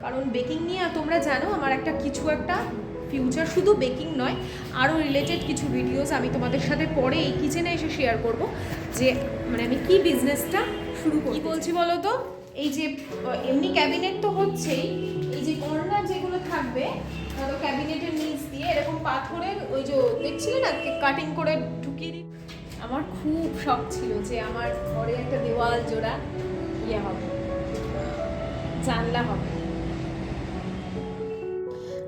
কারণ বেকিং নিয়ে তোমরা জানো, আমার একটা কিছু একটা ফিউচার শুধু বেকিং নয় আরও রিলেটেড কিছু ভিডিওস আমি তোমাদের সাথে পরে এই কিচেনে এসে শেয়ার করব, যে মানে আমি কি বিজনেসটা শুরু করি বলছি বলো তো? এই যে এমনি ক্যাবিনেট তো হচ্ছেই, এই যে কর্নার যেগুলো থাকবে, ধরো ক্যাবিনেটের নিচ দিয়ে এরকম পাথরের ওই যে দেখছিলে না কাটিং করে ঢুকিয়ে দিই? আমার খুব শখ ছিল যে আমার ঘরে একটা দেওয়াল জোড়া ইয়ে হবে, জানলা হবে।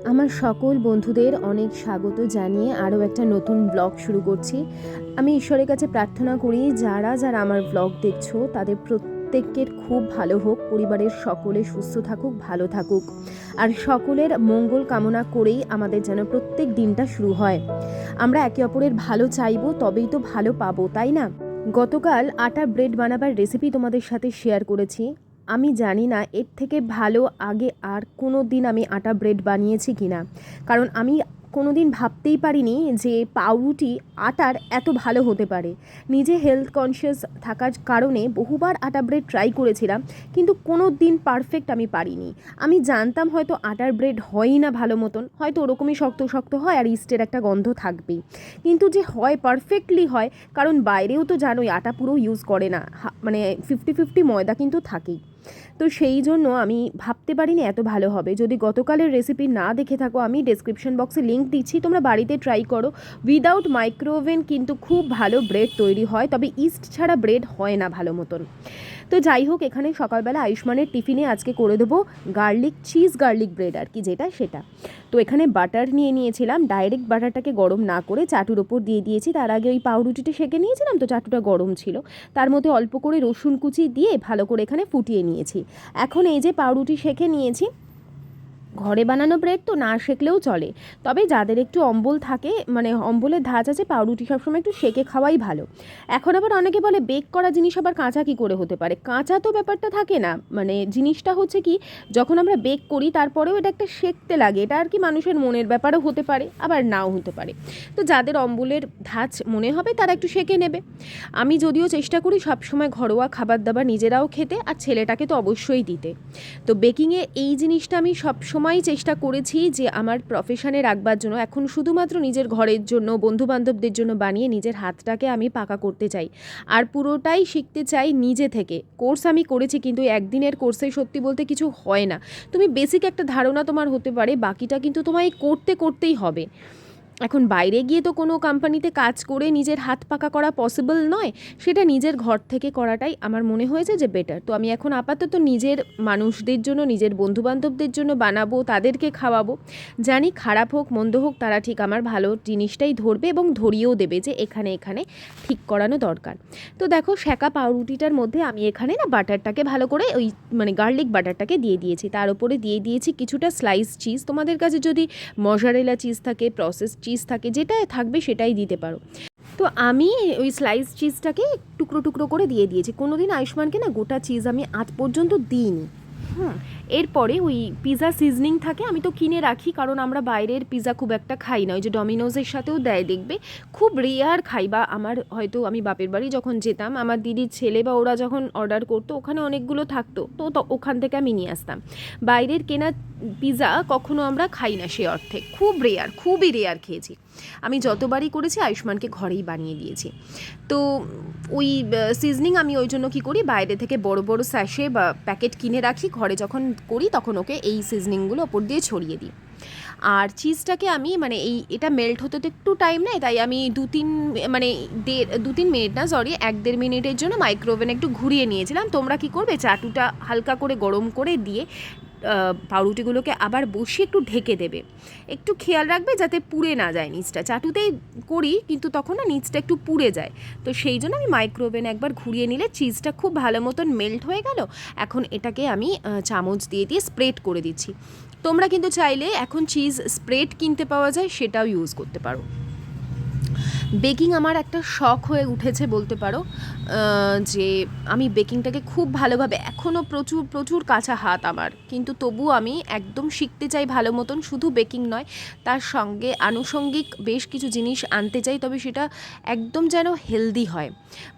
আমার সকল বন্ধুদের অনেক স্বাগত জানিয়ে আরও একটা নতুন ব্লগ শুরু করছি। আমি ঈশ্বরের কাছে প্রার্থনা করি, যারা যারা আমার ব্লগ দেখছ, তাদের প্রত্যেকের খুব ভালো হোক, পরিবারের সকলে সুস্থ থাকুক, ভালো থাকুক। আর সকলের মঙ্গল কামনা করেই আমাদের যেন প্রত্যেক দিনটা শুরু হয়। আমরা একে অপরের ভালো চাইব, তবেই তো ভালো পাবো, তাই না? গতকাল আটা ব্রেড বানাবার রেসিপি তোমাদের সাথে শেয়ার করেছি। আমি জানি না এর থেকে ভালো আগে আর কোনো দিন আমি আটা ব্রেড বানিয়েছি কি না। কারণ আমি কোনো দিন ভাবতেই পারিনি যে পাউরুটি আটার এত ভালো হতে পারে। নিজে হেলথ কনসিয়াস থাকার কারণে বহুবার আটা ব্রেড ট্রাই করেছিলাম, কিন্তু কোনো দিন পারফেক্ট আমি পারিনি। আমি জানতাম হয়তো আটার ব্রেড হয়ই না ভালো মতন, হয়তো ওরকমই শক্ত শক্ত হয় আর ইস্টের একটা গন্ধ থাকবেই। কিন্তু যে হয় পারফেক্টলি হয়, কারণ বাইরেও তো জানোই আটা পুরো ইউজ করে না মানে ফিফটি ফিফটি ময়দা কিন্তু থাকেই। তো সেই জন্য আমি ভাবতে পারিনি এত ভালো হবে। যদি গতকালের রেসিপি না দেখে থাকো, আমি ডেসক্রিপশন বক্সে লিঙ্ক দিচ্ছি, তোমরা বাড়িতে ট্রাই করো। উইদাউট মাইক্রোওভেন কিন্তু খুব ভালো ব্রেড তৈরি হয়, তবে ইস্ট ছাড়া ব্রেড হয় না ভালো মতন। তো যাই হোক, এখানে সকালবেলা আয়ুষ্মানের টিফিনে আজকে করে দেবো গার্লিক চিজ, গার্লিক ব্রেড, আর কি যেটা, সেটা। তো এখানে বাটার নিয়ে নিয়েছিলাম। ডাইরেক্ট বাটারটাকে গরম না করে চাটুর ওপর দিয়ে দিয়েছি। তার আগে ওই পাউরুটিটা সেঁকে নিয়েছিলাম, তো চাটুটা গরম ছিল। তার মধ্যে অল্প করে রসুন কুচি দিয়ে ভালো করে এখানে ফুটিয়ে নিয়েছি। এখন এই যে পাউরুটি সেঁকে নিয়েছি ঘরে বানানো ব্রেড তো না শেখলেও চলে। তবে যাদের একটু অম্বল থাকে মানে অম্বলের ধাঁচ আছে, পাউরুটি সবসময় একটু সেকে খাওয়াই ভালো। এখন আবার অনেকে বলে বেক করা জিনিস আবার কাঁচা কী করে হতে পারে? কাঁচা তো ব্যাপারটা থাকে না। মানে জিনিসটা হচ্ছে কি, যখন আমরা বেক করি, তারপরেও এটা একটা শেখতে লাগে। এটা আর কি মানুষের মনের ব্যাপারও হতে পারে, আবার নাও হতে পারে। তো যাদের অম্বলের ধাঁচ মনে হবে, তারা একটু সেকে নেবে। আমি যদিও চেষ্টা করি সবসময় ঘরোয়া খাবার দাবার নিজেরাও খেতে, আর ছেলেটাকে তো অবশ্যই দিতে। তো বেকিংয়ে এই জিনিসটা আমি সবসময় চেষ্টা করেছি যে আমার প্রফেশনে রাখবার জন্য, এখন শুধুমাত্র নিজের ঘরের জন্য বন্ধু বান্ধবদের জন্য বানিয়ে নিজের হাতটাকে আমি পাকা করতে চাই। আর পুরোটাই শিখতে চাই নিজে থেকে। কোর্স আমি করেছি কিন্তু একদিনের কোর্সে সত্যি বলতে কিছু হয় না। তুমি বেসিক একটা ধারণা তোমার হতে পারে, বাকিটা কিন্তু তোমায় করতে করতেই হবে। এখন বাইরে গিয়ে তো কোনো কোম্পানিতে কাজ করে নিজের হাত পাকা করা পসিবল নয়, সেটা নিজের ঘর থেকে করাটাই আমার মনে হয়েছে যে বেটার তো আমি এখন আপাতত নিজের মানুষদের জন্য, নিজের বন্ধুবান্ধবদের জন্য বানাবো, তাদেরকে খাওয়াবো। জানি খারাপ হোক, মন্দ হোক, তারা ঠিক আমার ভালো জিনিসটাই ধরবে এবং ধরিয়েও দেবে যে এখানে এখানে ঠিক করানো দরকার। তো দেখো, শেঁকা পাউরুটিটার মধ্যে আমি এখানে না বাটারটাকে ভালো করে ওই মানে গার্লিক বাটারটাকে দিয়ে দিয়েছি। তার উপরে দিয়ে দিয়েছি কিছুটা স্লাইস চিজ তোমাদের কাছে যদি মজারেলা চিজ থাকে প্রসেস চিজ থাকে যেটা থাকবে সেটাই দিতে পারো। তো আমি ওই স্লাইস চিজটাকে টুকরো টুকরো করে দিয়ে দিয়েছি। কোনো দিন আয়ুষ্মানকে না গোটা চিজ আমি আজ পর্যন্ত দিইনি। হুম। এরপরে ওই পিৎজা সিজনিং থাকে, আমি তো কিনে রাখি কারণ আমরা বাইরের পিৎজা খুব একটা খাই না। ওই যে ডমিনোজের সাথেও দেয় দেখবে। খুব রেয়ার খাই বা আমার হয়তো আমি বাপের বাড়ি যখন যেতাম, আমার দিদির ছেলে বা ওরা যখন অর্ডার করতো, ওখানে অনেকগুলো থাকতো। তো ওখান থেকে আমি নিয়ে আসতাম। বাইরের কেনা পিৎজা কখনো আমরা খাই না সে অর্থে। খুব রেয়ার খুবই রেয়ার খেয়েছি। আমি যতবারই করেছি, আয়ুষ্মানকে ঘরেই বানিয়ে দিয়েছি। তো ওই সিজনিং আমি ওই জন্য কী করি, বাইরে থেকে বড় বড় স্যাশে বা প্যাকেট কিনে রাখি, ঘরে যখন করি তখন ওকে এই সিজনিংগুলো ওপর দিয়ে ছড়িয়ে দিই। আর চিজটাকে আমি মানে এই, এটা মেল্ট হতে তো একটু টাইম নেয়, তাই আমি দু তিন মানে দেড় দু তিন মিনিট না সরি এক দেড় মিনিটের জন্য মাইক্রোওভেনে একটু ঘুরিয়ে নিয়েছিলাম। তোমরা কি করবে, চাটুটা হালকা করে গরম করে দিয়ে পাউরুটিগুলোকে আবার বসিয়ে একটু ঢেকে দেবে। একটু খেয়াল রাখবে যাতে পুড়ে না যায় নিচটা। চাটুতেই করি, কিন্তু তখন না নিচটা একটু পুড়ে যায়। তো সেই জন্য আমি মাইক্রোওভেনে একবার ঘুরিয়ে নিলে চিজটা খুব ভালো মতন মেল্ট হয়ে গেল। এখন এটাকে আমি চামচ দিয়ে দিয়ে স্প্রেড করে দিচ্ছি। তোমরা কিন্তু চাইলে এখন চিজ স্প্রেড কিনতে পাওয়া যায়, সেটাও ইউজ করতে পারো। বেকিং আমার একটা শখ হয়ে উঠেছে বলতে পারো যে আমি বেকিংটাকে খুব ভালোভাবে এখনও প্রচুর প্রচুর কাঁচা হাত আমার। কিন্তু তবু আমি একদম শিখতে চাই ভালো মতন, শুধু বেকিং নয়, তার সঙ্গে আনুষঙ্গিক বেশ কিছু জিনিস আনতে চাই, তবে সেটা একদম যেন হেলদি হয়।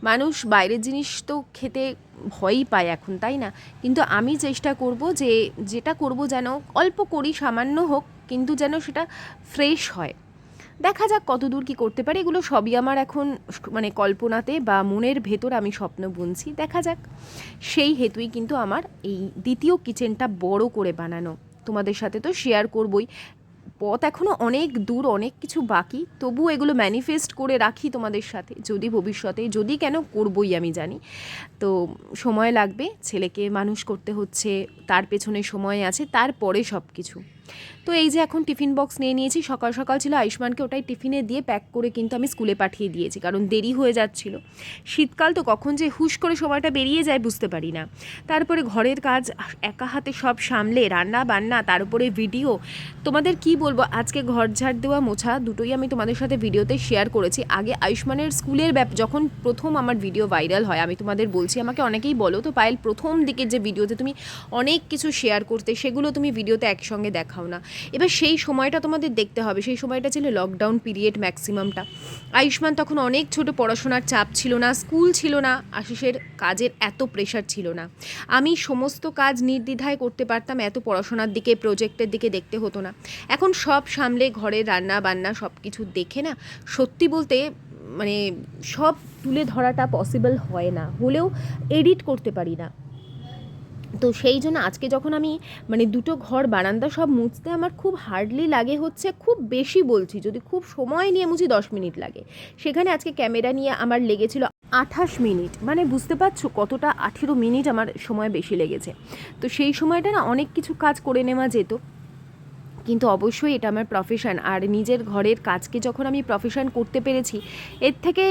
মানুষ বাইরের জিনিস তো খেতে ভয়ই পায় এখন, তাই না? কিন্তু আমি চেষ্টা করব যে, যেটা করব যেন অল্প করি, সামান্য হোক, কিন্তু যেন সেটা ফ্রেশ হয়। দেখা যাক কতদূর কি করতে পারি। এগুলো সবই আমার এখন মানে কল্পনাতে বা মনের ভেতর আমি স্বপ্ন বুনছি। দেখা যাক। সেই হেতুই কিন্তু আমার এই দ্বিতীয় কিচেনটা বড় করে বানানো। তোমাদের সাথে তো শেয়ার করবই। পথ এখনও অনেক দূর, অনেক কিছু বাকি। তবু এগুলো ম্যানিফেস্ট করে রাখি তোমাদের সাথে। যদি ভবিষ্যতে, যদি কেন করবই আমি জানি। তো সময় লাগবে। ছেলেকে মানুষ করতে হচ্ছে। তার পেছনে সময় আছে। তারপরে সব কিছু তো এই যে এখন টিফিন বক্স নিয়ে নিয়েছি, সকাল সকাল ছিল, আয়ুষ্মানকে ওটাই টিফিনে দিয়ে প্যাক করে কিন্তু আমি স্কুলে পাঠিয়ে দিয়েছি, কারণ দেরি হয়ে যাচ্ছিল। শীতকাল তো কখন যে হুশ করে সময়টা বেরিয়ে যায় বুঝতে পারি না। তারপরে ঘরের কাজ একা হাতে সব সামলে, রান্না বান্না, তার উপরে ভিডিও, তোমাদের কি বলব? আজকে ঘর ঝাড় দেওয়া মোছা দুটোই আমি তোমাদের সাথে ভিডিওতে শেয়ার করেছি। আগে আয়ুষ্মানের স্কুলের ব্যাপ, যখন প্রথম আমার ভিডিও ভাইরাল হয়, আমি তোমাদের বলছি, আমাকে অনেকেই বলো, তো পায়েল প্রথম দিকের যে ভিডিওতে তুমি অনেক কিছু শেয়ার করতে, সেগুলো তুমি ভিডিওতে একসঙ্গে দেখাও না। এবার সেই সময়টা তোমাদের দেখতে হবে। সেই সময়টা ছিল লকডাউন পিরিয়ড ম্যাক্সিমামটা আয়ুষ্মান তখন অনেক ছোট পড়াশোনার চাপ ছিল না স্কুল ছিল না, আশিসের কাজের এত প্রেশার ছিল না। আমি সমস্ত কাজ নির্দ্বিধায় করতে পারতাম, এত পড়াশোনার দিকে প্রজেক্টের দিকে দেখতে হতো না। এখন সব সামলে ঘরে রান্না বান্না সব কিছু দেখে না, সত্যি বলতে মানে সব তুলে ধরাটা পসিবল হয় না। হলেও এডিট করতে পারি না। তো সেই জন্য আজকে যখন আমি মানে দুটো ঘর, বারান্দা সব মুছতে আমার খুব হার্ডলি লাগে হচ্ছে, খুব বেশি বলছি, যদি খুব সময় নিয়ে মুছি দশ মিনিট লাগে। সেখানে আজকে ক্যামেরা নিয়ে আমার লেগেছিল আঠাশ মিনিট মানে বুঝতে পারছ কতটা আঠেরো মিনিট আমার সময় বেশি লেগেছে। তো সেই সময়টা না অনেক কিছু কাজ করে নেওয়া যেত। কিন্তু অবশ্যই এটা আমার প্রফেশান আর নিজের ঘরের কাজকে যখন আমি প্রফেশান করতে পেরেছি, এর থেকে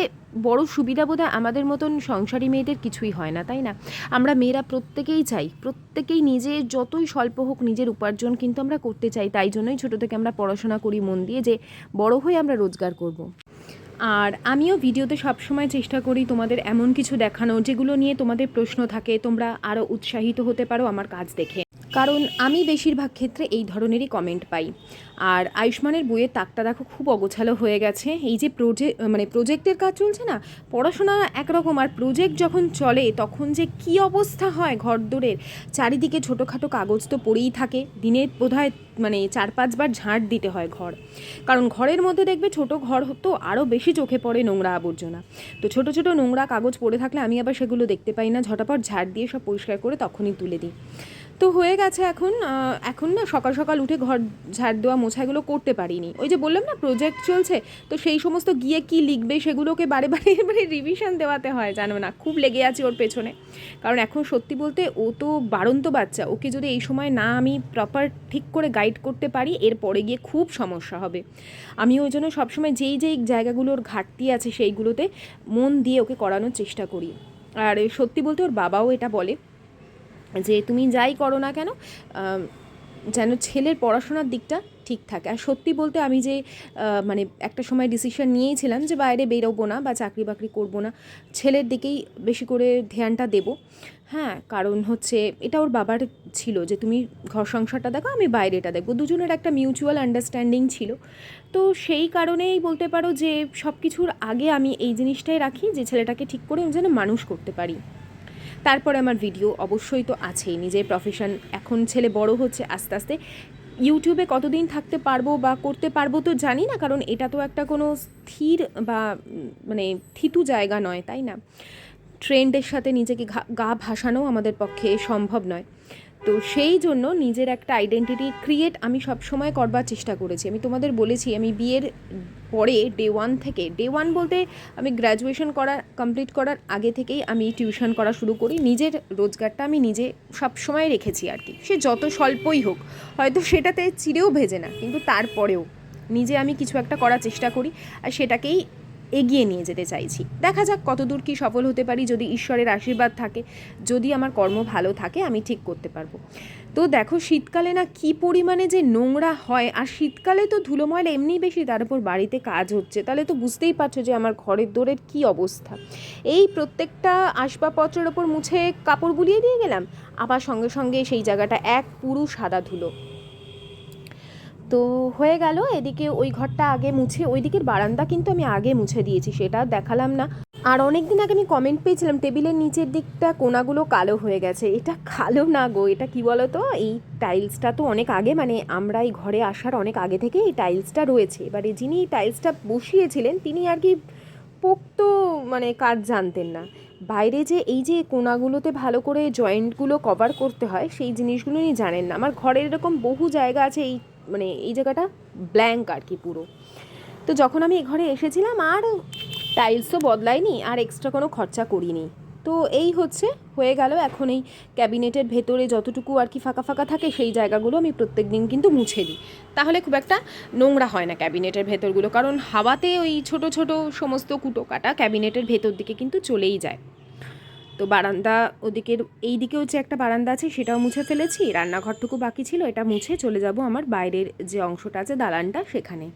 বড় সুবিধা বোধহয় আমাদের মতন সংসারী মেয়েদের কিছুই হয় না, তাই না আমরা মেয়েরা প্রত্যেকেই চাই, প্রত্যেকেই নিজে যতই স্বল্প হোক নিজের উপার্জন কিন্তু আমরা করতে চাই, তাই জন্যই ছোটো থেকে আমরা পড়াশোনা করি মন দিয়ে যে বড় হয়ে আমরা রোজগার করব। আর আমিও ভিডিওতে সবসময় চেষ্টা করি তোমাদের এমন কিছু দেখানো যেগুলো নিয়ে তোমাদের প্রশ্ন থাকে, তোমরা আরও উৎসাহিত হতে পারো আমার কাজ দেখে। কারণ আমি বেশিরভাগ ক্ষেত্রে এই ধরনেরই কমেন্ট পাই। আর আয়ুষ্মানের বইয়ের তাকটা দেখো খুব অগোছালো হয়ে গেছে। এই যে প্রজেক্ট মানে প্রজেক্টের কাজ চলছে না, পড়াশোনা একরকম আর প্রজেক্ট যখন চলে তখন যে কি অবস্থা হয় ঘরদোরের, চারিদিকে ছোটোখাটো কাগজ তো পড়েই থাকে। দিনে বোধহয় মানে চার পাঁচবার ঝাঁট দিতে হয় ঘর। কারণ ঘরের মধ্যে দেখবে ছোট ঘর তো আরও বেশি চোখে পড়ে নোংরা আবর্জনা। তো ছোট ছোট নোংরা কাগজ পড়ে থাকলে আমি আবার সেগুলো দেখতে পাই না। ঝটাপট ঝাড় দিয়ে সব পরিষ্কার করে তখনই তুলে দিই। তো হয়ে গেছে এখন এখন না সকাল সকাল উঠে ঘর ঝাড় দেওয়া মোছাগুলো করতে পারিনি। ওই যে বললাম না প্রজেক্ট চলছে, তো সেই সমস্ত গিয়ে কি লিখবে সেগুলোকে বারে বারে মানে রিভিশন দেওয়াতে হয়, জানো না, খুব লেগে আছে ওর পেছনে। কারণ এখন সত্যি বলতে ও তো বাড়ন্ত বাচ্চা, ওকে যদি এই সময় না আমি প্রপার ঠিক করে গাইড করতে পারি এরপরে গিয়ে খুব সমস্যা হবে। আমি ওই জন্য সবসময় যেই যেই জায়গাগুলোর ঘাটতি আছে সেইগুলোতে মন দিয়ে ওকে করানোর চেষ্টা করি। আর সত্যি বলতে ওর বাবাও এটা বলে যে তুমি যাই করো না কেন যেন ছেলের পড়াশোনার দিকটা ঠিক থাকে। আর সত্যি বলতে আমি যে মানে একটা সময় ডিসিশন নিয়েছিলাম যে বাইরে বেরোবো না বা চাকরি বাকরি করব না, ছেলের দিকেই বেশি করে ধ্যানটা দেবো। হ্যাঁ কারণ হচ্ছে এটা ওর বাবার ছিল যে তুমি ঘর সংসারটা দেখো, আমি বাইরেটা দেখব। দুজনের একটা মিউচুয়াল আন্ডারস্ট্যান্ডিং ছিল। তো সেই কারণেই বলতে পারো যে সব কিছুর আগে আমি এই জিনিসটাই রাখি যে ছেলেটাকে ঠিক করে যেন মানুষ করতে পারি। তারপরে আমার ভিডিও অবশ্যই তো আছেই। নিজের প্রফেশন এখন ছেলে বড় হচ্ছে আস্তে আস্তে। ইউটিউবে কতদিন থাকতে পারব বা করতে পারব তো জানি না, কারণ এটা তো একটা কোনো স্থির বা মানে থিতু জায়গা নয়, তাই না? ট্রেন্ডের সাথে নিজেকে গা ভাসানো আমাদের পক্ষে সম্ভব নয়। তো সেই জন্য নিজের একটা আইডেন্টিটি ক্রিয়েট আমি সব সময় করবার চেষ্টা করেছি। আমি তোমাদের বলেছি, আমি বিয়ের পরে ডে ওয়ান থেকে ডে ওয়ান বলতে আমি গ্র্যাজুয়েশন করা কমপ্লিট করার আগে থেকেই আমি টিউশন করা শুরু করি। নিজের রোজগারটা আমি নিজে সব সময় রেখেছি আর কি। সে যত স্বল্পই হোক, হয়তো সেটাতে চিরেও ভেজে না, কিন্তু তারপরেও নিজে আমি কিছু একটা করার চেষ্টা করি, আর সেটাকেই এগিয়ে নিয়ে যেতে চাইছি। দেখা যাক কতদূর কি সফল হতে পারি যদি ঈশ্বরের আশীর্বাদ থাকে। যদি আমার কর্ম ভালো থাকে, আমি ঠিক করতে পারব। তো দেখো, শীতকালে না কি পরিমাণে যে নোংরা হয়, আর শীতকালে তো ধুলো ময়লা এমনিই বেশি, তার উপর বাড়িতে কাজ হচ্ছে। তাহলে তো বুঝতেই পারছ যে আমার ঘরের দোরের কি অবস্থা। এই প্রত্যেকটা আসবাবপত্রের ওপর মুছে কাপড় বুলিয়ে দিয়ে গেলাম। আবার সঙ্গে সঙ্গে সেই জায়গাটা এক পুরো সাদা ধুলো। তো হয়ে গেল, এদিকে ওই ঘরটা আগে মুছে ওই দিকের বারান্দা কিন্তু আমি আগে মুছে দিয়েছি, সেটা দেখালাম না। আর অনেক দিন আগে আমি কমেন্ট পেয়েছিলাম, টেবিলের নিচের দিকটা কোনাগুলো কালো হয়ে গেছে। এটা কালো না গো, এটা কি বলো তো এই টাইলসটা তো অনেক আগে মানে আমরা এই ঘরে আসার অনেক আগে থেকে এই টাইলসটা রয়েছে। এবারে যিনি এই টাইলসটা বসিয়েছিলেন, তিনি আর কি পোক্ত মানে কাজ জানতেন না। বাইরে যে এই যে কোনাগুলোতে ভালো করে জয়েন্টগুলো কভার করতে হয়, সেই জিনিসগুলো নিয়ে জানেন না। আমার ঘরের এরকম বহু জায়গা আছে, এই মানে এই জায়গাটা ব্ল্যাঙ্ক আর কি পুরো। তো যখন আমি এই ঘরে এসেছিলাম, আর টাইলসও বদলাইনি আর এক্সট্রা কোনো খরচা করিনি। তো এই হচ্ছে, হয়ে গেল এখন এই ক্যাবিনেটের ভেতরে যতটুকু আর কি ফাঁকা ফাঁকা থাকে, সেই জায়গাগুলো আমি প্রত্যেক দিন কিন্তু মুছে দিই। তাহলে খুব একটা নোংরা হয় না ক্যাবিনেটের ভেতরগুলো, কারণ হাওয়াতে ওই ছোট ছোট সমস্ত কুটো কাটা ক্যাবিনেটের ভেতর দিকে কিন্তু চলেই যায়। তো বারান্দা ওদিকের এই দিকেও যে একটা বারান্দা আছে, সেটাও মুছে ফেলেছি। রান্নাঘরটুকু বাকি ছিল, এটা মুছে চলে যাব আমার বাইরের যে অংশটা আছে, দালানটা, সেখানে।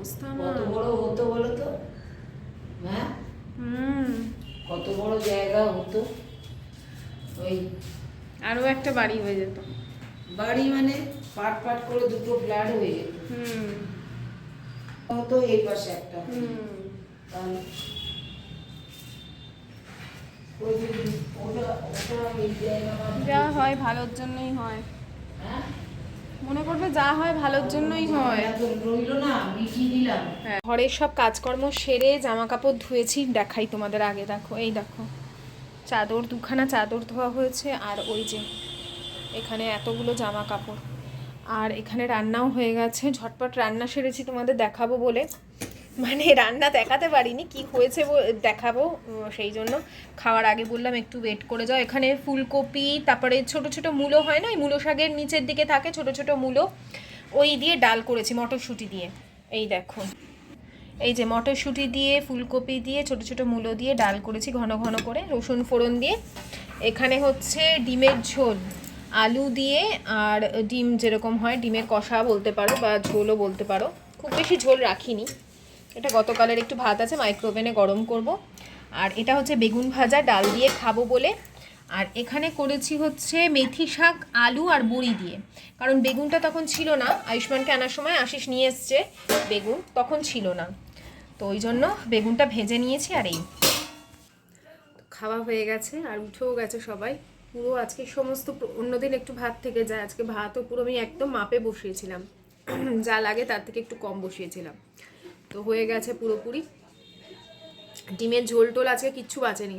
অবস্থা কত বড় হতো বলো তো? হ্যাঁ? হুম। কত বড় জায়গা হতো? ওই আরও একটা বাড়ি হয়ে যেত। বাড়ি মানে পাট পাট করে দুটো ফ্ল্যাট হয়ে যেত। হুম। হতো এই পাশে একটা। হুম। তাহলে যা হয় ভালোর জন্যই হয়। হ্যাঁ? মনে করবে যা হয় ভালোর জন্যই হয়। হ্যাঁ ঘরের সব কাজকর্ম সেরে জামা কাপড় ধুয়েছি। দেখাই তোমাদের আগে, দেখো, এই দেখো। চাদর, দুখানা চাদর ধোয়া হয়েছে, আর ওই যে এখানে এতগুলো জামা কাপড় আর এখানে রান্নাও হয়ে গেছে। ঝটপট রান্না সেরেছি, তোমাদের দেখাবো বলে। মানে রান্না দেখাতে পারিনি, কি হয়েছে দেখাবো সেই জন্য। খাওয়ার আগে বললাম, একটু ওয়েট করে যাও। এখানে ফুলকপি, তারপরে ছোট ছোট মূলো হয় না? ওই মূলো শাকের নিচের দিকে থাকে ছোট ছোট মূলো। ওই দিয়ে ডাল করেছি, মটরশুঁটি দিয়ে। এই দেখো এই যে মটরশুঁটি দিয়ে, ফুলকপি দিয়ে, ছোট ছোট মূলো দিয়ে ডাল করেছি, ঘন ঘন করে, রসুন ফোড়ন দিয়ে। এখানে হচ্ছে ডিমের ঝোল। আলু দিয়ে আর ডিম যেরকম হয়, ডিমের কষা বলতে পারো বা ঝোলও বলতে পারো। খুব বেশি ঝোল রাখিনি। এটা গতকালের একটু ভাত আছে মাইক্রোওভেনে গরম করব। আর এটা হচ্ছে বেগুন ভাজা, ডাল দিয়ে খাব বলে। আর এখানে করেছি হচ্ছে মেথি শাক, আলু আর বড়ি দিয়ে। কারণ বেগুনটা তখন ছিল না, আয়ুষ্মানকে আনার সময় আশিস নিয়ে এসছে বেগুন, তখন ছিল না। তো ওই জন্য বেগুনটা ভেজে নিয়েছি আর এই। খাওয়া হয়ে গেছে আর উঠেও গেছে সবাই। পুরো আজকে সমস্ত অন্যদিন একটু ভাত থেকে যায়। আজকে ভাতও পুরো আমি একদম মাপে বসিয়েছিলাম। যা লাগে তার থেকে একটু কম বসিয়েছিলাম। তো হয়ে গেছে পুরোপুরি। ডিমের ঝোল টোল আজকে কিচ্ছু বাঁচেনি।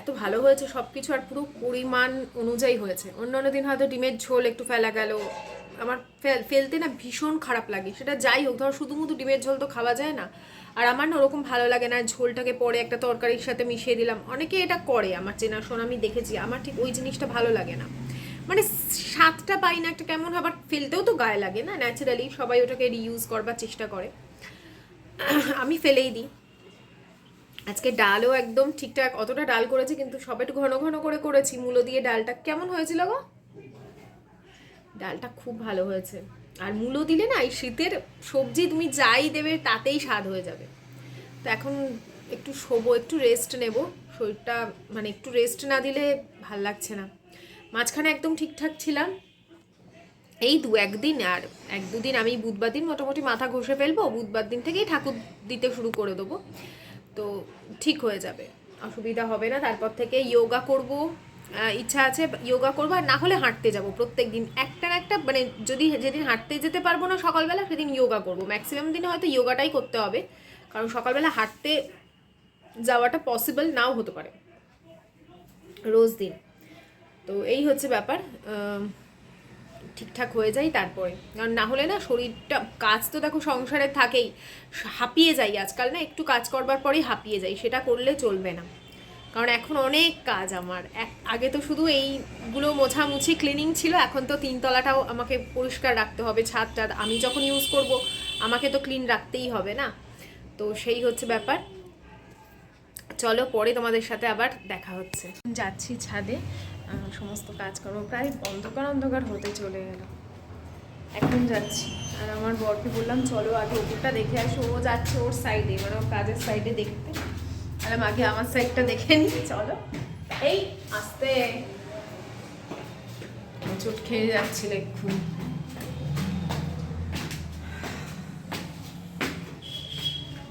এত ভালো হয়েছে সব কিছু আর পুরো পরিমাণ অনুযায়ী হয়েছে। অন্য অন্য দিন হয়তো ডিমের ঝোল একটু ফেলা গেল। আমার ফেলতে না ভীষণ খারাপ লাগে। সেটা যাই হোক, ধর শুধু শুধু ডিমের ঝোল তো খাওয়া যায় না। আর আমার না ওরকম ভালো লাগে না, ঝোলটাকে পরে একটা তরকারির সাথে মিশিয়ে দিলাম। অনেকে এটা করে, আমার চেনাশোনা আমি দেখেছি। আমার ঠিক ওই জিনিসটা ভালো লাগে না। মানে স্বাদটা পাই না একটা কেমন, আবার ফেলতেও তো গায়ে লাগে না ন্যাচারালি সবাই ওটাকে রিইউজ করবার চেষ্টা করে। আমি ফেলেই দিই। আজকে ডালও একদম ঠিকঠাক অতটা ডাল করেছি, কিন্তু সব একটু ঘন ঘন করে করেছি। মূলো দিয়ে ডালটা কেমন হয়েছিল গো? ডালটা খুব ভালো হয়েছে। আর মূলো দিলে না, এই শীতের সবজি তুমি যাই দেবে, তাতেই স্বাদ হয়ে যাবে। তো এখন একটু শোবো, একটু রেস্ট নেব। শরীরটা মানে একটু রেস্ট না দিলে ভালো লাগছে না। মাঝখানে একদম ঠিকঠাক ছিলাম এই দু একদিন আর এক দুদিন আমি বুধবার দিন মোটামুটি মাথা ঘষে ফেলব, বুধবার দিন থেকেই ঠাকুর দিতে শুরু করে দেবো। তো ঠিক হয়ে যাবে, অসুবিধা হবে না। তারপর থেকে যোগা করব ইচ্ছা আছে যোগা করব, আর না হলে হাঁটতে যাব প্রত্যেক দিন। একটা না একটা মানে যদি যেদিন হাঁটতে যেতে পারব না সকালবেলা, সেদিন যোগা করব। ম্যাক্সিমাম দিনে হয়তো যোগাটাই করতে হবে, কারণ সকালবেলা হাঁটতে যাওয়াটা পসিবল নাও হতে পারে। রোজ দিন। তো এই হচ্ছে ব্যাপার। ঠিকঠাক হয়ে যায় তারপরে। কারণ না হলে না শরীরটা, কাজ তো দেখো সংসারে থাকেই। হাঁপিয়ে যাই আজকাল না, একটু কাজ করবার পরেই হাঁপিয়ে যাই, সেটা করলে চলবে না। কারণ এখন অনেক কাজ আমার। এক, আগে তো শুধু এইগুলো মোছামুছি ক্লিনিং ছিল, এখন তো তিনতলাটাও আমাকে পরিষ্কার রাখতে হবে ছাদটা আমি যখন ইউজ করব, আমাকে তো ক্লিন রাখতেই হবে না। তো সেই হচ্ছে ব্যাপার। চলো পরে তোমাদের সাথে আবার দেখা হচ্ছে। যাচ্ছি ছাদে। সমস্ত কাজকর্ম প্রায় অন্ধকার অন্ধকার হতে চলে গেল। এখন যাচ্ছি। আর আমার বরকে বললাম, চলো আগে ওপরটা দেখে আসো। ও যাচ্ছে ওর সাইডে মানে ওর কাজের সাইডে দেখতে। তাহলে আগে আমার সাইডটা দেখে নি চলো। এই, আস্তে। চোট খেয়ে যাচ্ছিল এক্ষুনি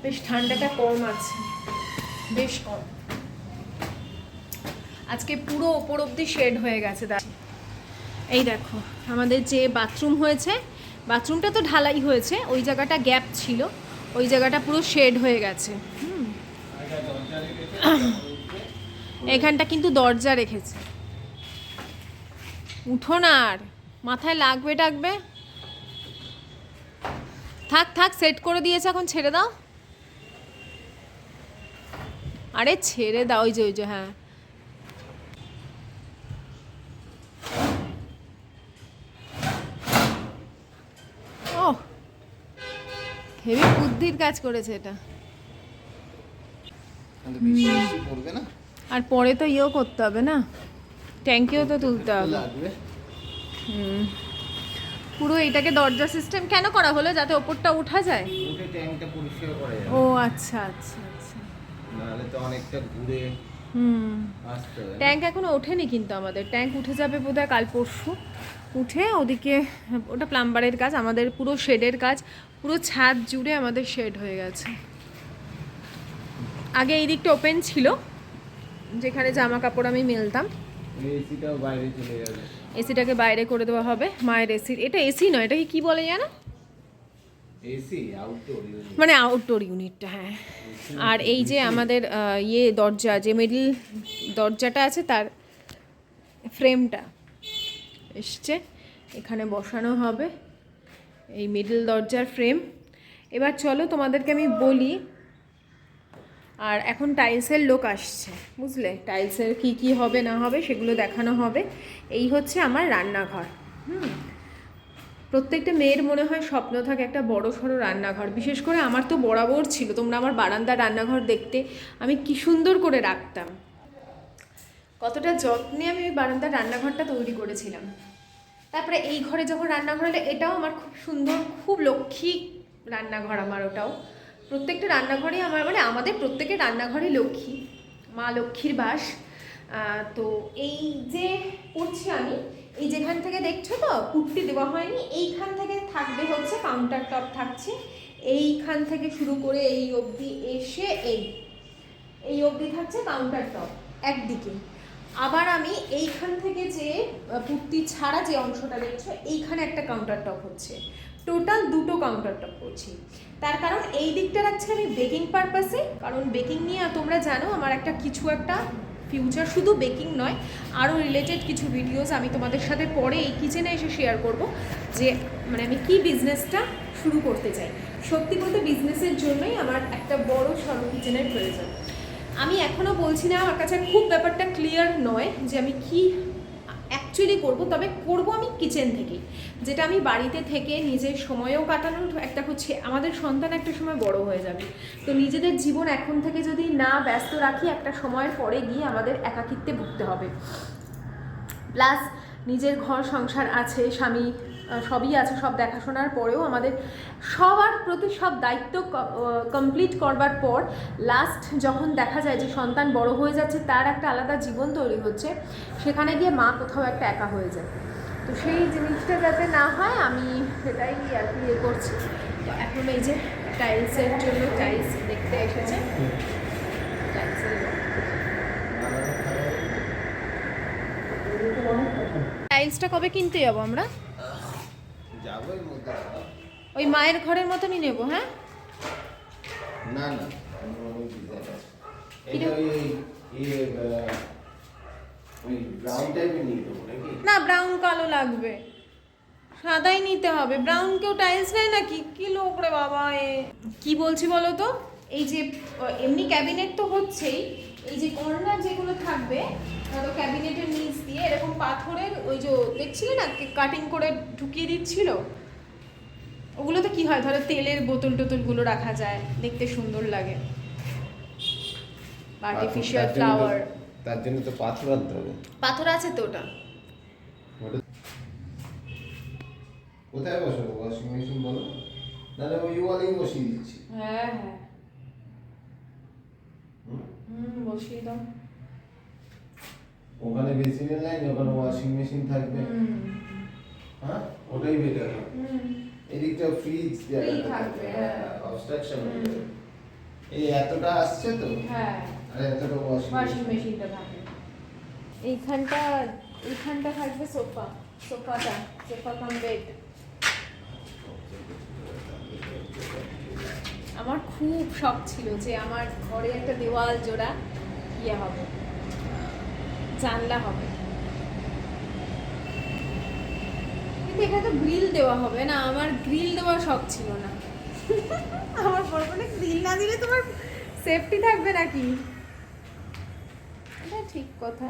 বেশ, ঠান্ডাটা কম আছে। বেশ কম। আজকে পুরো ওপর অব্দি শেড হয়ে গেছে দা এই দেখো, আমাদের যে বাথরুম হয়েছে বাথরুমটা তো ঢালাই হয়েছে, ওই জায়গাটা গ্যাপ ছিল, ওই জায়গাটা পুরো শেড হয়ে গেছে। এখানটা কিন্তু দরজা রেখেছে। উঠো না আর, মাথায় লাগবে টাকবে। থাক থাক সেট করে দিয়েছে, এখন ছেড়ে দাও। আরে ছেড়ে দাও, ওই যে ওই যে হ্যাঁ। হেভি বুদ্ধির কাজ করেছে এটা। আর পরে তো ইয়েও করতে হবে না। ট্যাঙ্কিও তো তুলতে হবে। হুম। পুরো এটাকে দরজা সিস্টেম কেন করা হলো যাতে ওপরটা উঠা যায়? ও আচ্ছা আচ্ছা আচ্ছা। নাহলে তো অনেকটা ঘুরে হুম। ট্যাঙ্ক এখনও ওঠেনি কিন্তু আমাদের। ট্যাঙ্ক উঠে যাবে বোধহয় কাল পরশু। উঠে ওদিকে ওটা প্লাম্বারের কাজ আমাদের পুরো শেডের কাজ। পুরো ছাদ জুড়ে আমাদের শেড হয়ে গেছে। আগে এই দিকটা ওপেন ছিল যেখানে জামা কাপড় আমি মেলতাম। যাবে। এসিটাকে বাইরে করে দেওয়া হবে মায়ের এসি। এটা এসি নয় এটাকে কি বলে জানো এসি মানে আউটডোর ইউনিটটা হ্যাঁ। আর এই যে আমাদের ইয়ে দরজা যে মিডিল দরজাটা আছে তার ফ্রেমটা এসছে। এখানে বসানো হবে। এই মিডল দরজার ফ্রেম এবার চলো তোমাদেরকে আমি বলি, আর এখন টাইলসের লোক আসছে, বুঝলে? টাইলসের কি কি হবে, না হবে, সেগুলো দেখানো হবে। এই হচ্ছে আমার রান্নাঘর, হুম? প্রত্যেকটা মেয়ের মনে হয় স্বপ্ন থাকে একটা বড় সড়ো রান্নাঘর। বিশেষ করে আমার তো বরাবর ছিল, তোমরা আমার বারান্দার রান্নাঘর দেখতে। আমি কি সুন্দর করে রাখতাম। কতটা যত্নে আমি ওই বারান্দার রান্নাঘরটা তৈরি করেছিলাম। তারপরে এই ঘরে যখন রান্নাঘর হলে, এটাও আমার খুব সুন্দর, খুব লক্ষ্মী রান্নাঘর আমার ওটাও। প্রত্যেকটা রান্নাঘরেই আমার মানে আমাদের প্রত্যেকের রান্নাঘরই লক্ষ্মী, মা লক্ষ্মীর বাস। তো এই যে করছি আমি, এই যেখান থেকে দেখছ তো, পুট্টি দেওয়া হয়নি, এইখান থেকে থাকবে হচ্ছে কাউন্টার টপ থাকছে। এইখান থেকে শুরু করে এই অবধি এসে এই এই অবধি থাকছে কাউন্টার টপ একদিকে। আবার আমি এইখান থেকে যে পুট্টি ছাড়া যে অংশটা দেখছ, এইখানে একটা কাউন্টার টপ হচ্ছে। টোটাল দুটো কাউন্টার টপ করছি। তার কারণ এই দিকটা রাখছি আমি বেকিং পারপাসে কারণ বেকিং নিয়ে তোমরা জানো, আমার একটা কিছু একটা ফিউচার শুধু বেকিং নয়, আরও রিলেটেড কিছু ভিডিওস আমি তোমাদের সাথে পরে এই কিচেনে এসে শেয়ার করব, যে মানে আমি কি বিজনেসটা শুরু করতে চাই। সত্যি বলতে বিজনেসের জন্যই আমার একটা বড় সড়ো কিচেনের প্রয়োজন। আমি এখনও বলছি না, আমার কাছে খুব ব্যাপারটা ক্লিয়ার নয় যে আমি কি অ্যাকচুয়ালি করব, তবে করব আমি কিচেন থেকেই। যেটা আমি বাড়িতে থেকে নিজের সময়ও কাটানোর একটা হচ্ছে, আমাদের সন্তান একটা সময় বড় হয়ে যাবে। তো নিজেদের জীবন এখন থেকে যদি না ব্যস্ত রাখি, একটা সময়ের পরে গিয়ে আমাদের একাকিত্বে ভুগতে হবে। প্লাস নিজের ঘর সংসার আছে, স্বামী সবই আছে, সব দেখাশোনার পরেও আমাদের সবার প্রতি সব দায়িত্ব কমপ্লিট করবার পর লাস্ট যখন দেখা যায় যে সন্তান বড় হয়ে যাচ্ছে, তার একটা আলাদা জীবন তৈরি হচ্ছে, সেখানে গিয়ে মা কোথাও একটা একা হয়ে যায়। তো সেই জিনিসটা যাতে না হয়, আমি সেটাই আর কি ইয়ে করছি। তো এখন এই যে টাইলসের জন্য টাইলস দেখতে এসেছে। টাইলসটা কবে কিনতে যাব আমরা? ওই মায়ের ঘরের মতনই নেব হ্যাঁ? না না না ব্রাউন কালো লাগবে। সাদাই নিতে হবে। ব্রাউন কেউ টাইলস নেয় নাকি? কি লোক রে বাবা এ। কি বলছি বলো তো? এই যে এমনি ক্যাবিনেট তো হচ্ছেই। এই যে কর্নার যেগুলো থাকবে ধরো ক্যাবিনেটের নিচ দিয়ে এরকম পাথরের ওই যে দেখছিলে না কাটিং করে ঢুকিয়ে দিচ্ছিল? ওগুলোতে কি হয়? ধরো তেলের বোতল টোতলগুলো রাখা যায় দেখতে সুন্দর লাগে। আর্টিফিশিয়াল ফ্লাওয়ার তার জন্য তো পাথর আনতে হবে। পাথর আছে তো ওটা। কোথায় বসাবো? ওয়াশিং মেশিন বলো। নাহলে ওই ওয়ালেই বসিয়ে দিচ্ছি। হ্যাঁ হ্যাঁ? হুম বসিয়ে দাও। ওখানে বেসিনের লাইন ওখানে ওয়াশিং মেশিন থাকবে। হ্যাঁ? ওটাই বেটার এদিকটা ফ্রিজ থাকবে, হ্যাঁ। অবস্ট্রাকশন এই এতটা আসছে তো? হ্যাঁ। আর এতটা ওয়াশিং মেশিনটা থাকে এইখানটা এইখানটা থাকবে সোফা সোফাটা সোফা কাম বেড আমার খুব শখ ছিল যে আমার ঘরে একটা দেওয়াল জোড়া ইয়ে হবে। জানলা হবে। কিন্তু এখানে তো গ্রিল দেওয়া হবে না আমার গ্রিল দেওয়ার শখ ছিল না। আমার বলব গ্রিল না দিলে তোমার সেফটি থাকবে নাকি? এটা ঠিক কথা।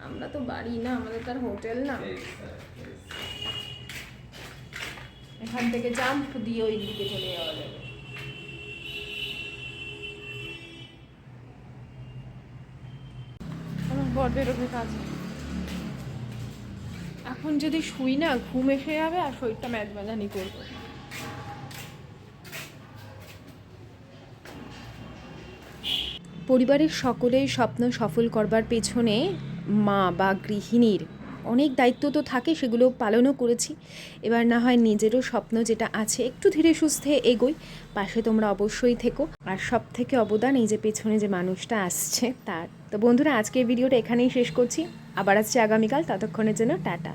আমরা তো বাড়ি না আমাদের তো আর হোটেল না। এখান থেকে জাম্প দিয়ে ওই দিকে চলে যাওয়া যাবে। বর বেরোবে এখন যদি শুই না, ঘুম এসে যাবে আর শরীরটা ম্যাদম্যাদানি করবে। পরিবারের সকলেই স্বপ্ন সফল করবার পেছনে মা বা গৃহিণীর অনেক দায়িত্ব তো থাকে, সেগুলো পালনও করেছি। এবার না হয় নিজেরও স্বপ্ন যেটা আছে, একটু ধীরে সুস্থে এগোই। পাশে তোমরা অবশ্যই থেকো। আর সব থেকে অবদান এই যে পেছনে যে মানুষটা আসছে, তার। তো বন্ধুরা, আজকের ভিডিওটা এখানেই শেষ করছি। আবার আসছে আগামীকাল। ততক্ষণের জন্য টাটা।